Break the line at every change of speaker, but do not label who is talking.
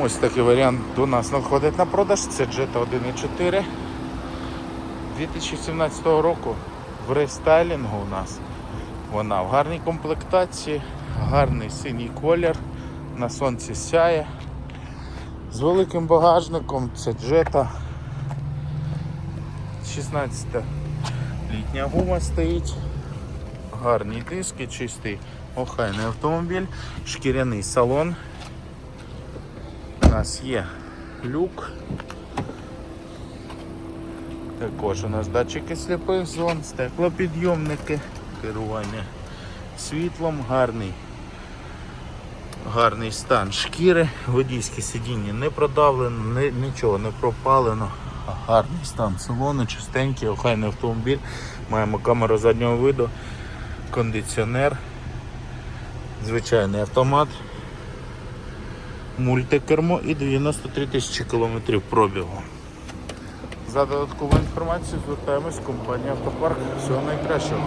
Ось такий варіант до нас знаходить на продаж. Це Jetta 1.4 2017 року в рестайлінгу у нас. Вона в гарній комплектації, гарний синій колір, на сонці сяє. З великим багажником це Jetta. 16 літня гума стоїть. Гарні диски, чистий охайний автомобіль, шкіряний салон. Нас є люк. Також у нас датчики сліпих зон, стеклопідйомники, керування світлом, гарний, гарний стан шкіри, водійське сидіння не продавлено, не, нічого не пропалено. Гарний стан салону, чистенький, охайний автомобіль. Маємо камеру заднього виду, кондиціонер, звичайний автомат, мультикермо і 93 тисячі кілометрів пробігу. За додаткову інформацію звертаємось в компанію Автопарк. Всього найкращого.